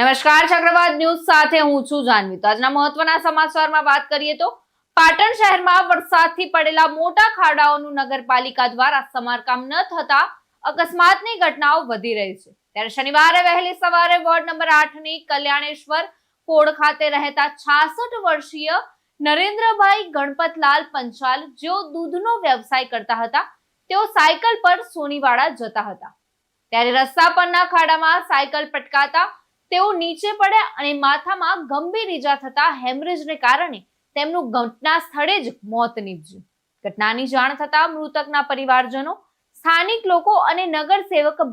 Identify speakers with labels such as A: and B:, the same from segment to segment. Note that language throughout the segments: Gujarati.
A: નમસ્કાર, ચક્રવાત ન્યૂઝ સાથે હું છું જાનવી. તો આજના મહત્વના સમાચારમાં વાત કરીએ તો પાટણ શહેરમાં વરસાદથી પડેલા મોટા ખાડાઓનું નગરપાલિકા દ્વારા સમારકામ ન થતા અકસ્માતની ઘટનાઓ વધી રહી છે. ત્યારે શનિવારે વહેલી સવારે વોર્ડ નંબર આઠની કલ્યાણેશ્વર કોડ ખાતે રહેતા છાસઠ વર્ષીય નરેન્દ્રભાઈ ગણપતલાલ પંચાલ, જેઓ દૂધનો વ્યવસાય કરતા હતા, તેઓ સાયકલ પર સોનીવાડા જતા હતા. ત્યારે રસ્તા પરના ખાડામાં સાયકલ પટકાતા તેઓ નીચે પડ્યા અને માથામાં ગંભીર ઈજા થતા હેમરેજને કારણે તેમનું ઘટના સ્થળે જ મોત નીપજ્યું. ઘટનાની જાણ થતા મૃતકના પરિવારજનો, સ્થાનિક લોકો અને નગર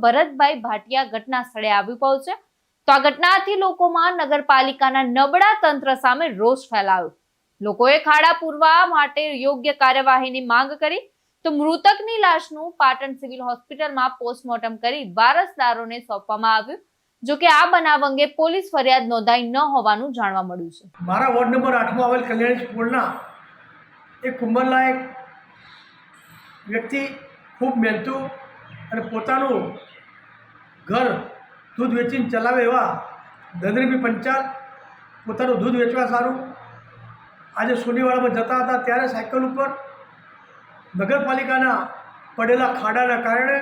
A: ભરતભાઈ ભાટિયા ઘટના સ્થળે આવી પહોંચ્યા. તો આ ઘટનાથી લોકોમાં નગરપાલિકાના નબળા તંત્ર સામે રોષ ફેલાયો. લોકોએ ખાડા પૂરવા માટે યોગ્ય કાર્યવાહીની માંગ કરી. તો મૃતકની લાશનું પાટણ સિવિલ હોસ્પિટલમાં પોસ્ટમોર્ટમ કરી વારસદારોને સોંપવામાં આવ્યું. જો કે આ બનાવ અંગે પોલીસ ફરિયાદ નોંધાઈ ન હોવાનું જાણવા મળ્યું છે.
B: મારા વોર્ડ નંબર આઠમાં આવેલ કલ્યાણી સ્કૂલના એક ઉંમરલાયક વ્યક્તિ ખૂબ મહેનતુ અને પોતાનું ઘર દૂધ વેચીને ચલાવે એવા ધનરીબી પંચાલ પોતાનું દૂધ વેચવા સારું. આજે સોનીવાડામાં જતા હતા ત્યારે સાયકલ ઉપર નગરપાલિકાના પડેલા ખાડાના કારણે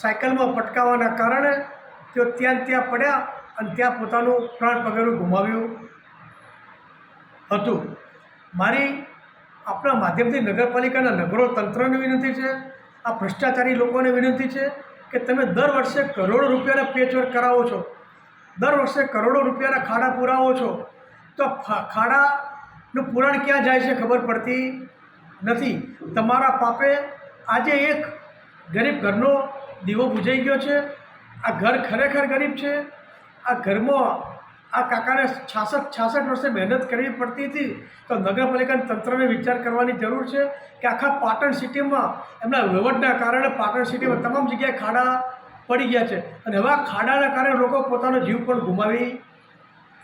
B: સાયકલમાં પટકાવાના કારણે તેઓ ત્યાં ત્યાં પડ્યા અને ત્યાં પોતાનું પ્રાણ પગેરું ગુમાવ્યું હતું. મારી આપણા માધ્યમથી નગરપાલિકાના નગરો તંત્રને વિનંતી છે, આ ભ્રષ્ટાચારી લોકોને વિનંતી છે કે તમે દર વર્ષે કરોડો રૂપિયાના પેચવર્ક કરાવો છો, દર વર્ષે કરોડો રૂપિયાના ખાડા પુરાવો છો, તો ખાડાનું પુરાણ ક્યાં જાય છે ખબર પડતી નથી. તમારા પાપે આજે એક ગરીબ ઘરનો દીવો બુજાઈ ગયો છે આ ઘર ખરેખર ગરીબ છે? આ ઘરમાં આ કાકાને છાસઠ છાસઠ વર્ષે મહેનત કરવી પડતી હતી, તો નગરપાલિકાના તંત્રને વિચાર કરવાની જરૂર છે કે આખા પાટણ સિટીમાં એમના વહીવટના કારણે પાટણ સિટીમાં તમામ જગ્યાએ ખાડા પડી ગયા છે. અને હવે ખાડાના કારણે લોકો પોતાનો જીવ પણ ગુમાવી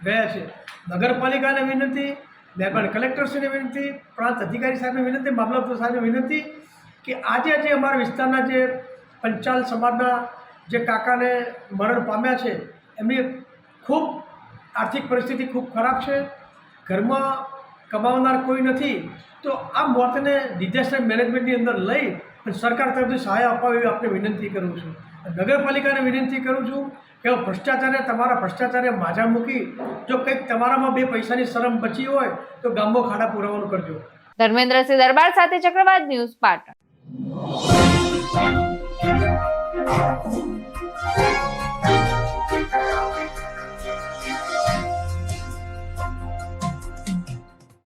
B: ગયા છે. નગરપાલિકાને વિનંતી મહેરબાન કલેક્ટરશ્રીને વિનંતી, પ્રાંત અધિકારી સાહેબને વિનંતી, મામલતદાર સાહેબને વિનંતી કે આજે જે અમારા વિસ્તારના જે પંચાલ સમાજના જે કાકાને મરણ પામ્યા છે, એમની ખૂબ આર્થિક પરિસ્થિતિ ખૂબ ખરાબ છે. ઘરમાં કમાવનાર કોઈ નથી. તો આ મોતને ડિઝાસ્ટર મેનેજમેન્ટની અંદર લઈ અને સરકાર તરફથી સહાય અપાવે એવી આપને વિનંતી કરું છું. નગરપાલિકાને વિનંતી કરું છું કે ભ્રષ્ટાચારને તમારા ભ્રષ્ટાચારને માજા મૂકી જો કંઈક તમારામાં બે પૈસાની શરમ બચી હોય, તો ગામો ખાડા પુરાવાનું કરજો.
A: ધર્મેન્દ્રસિંહ દરબાર સાથે ચક્રવાત ન્યૂઝ પાટણ. Oh,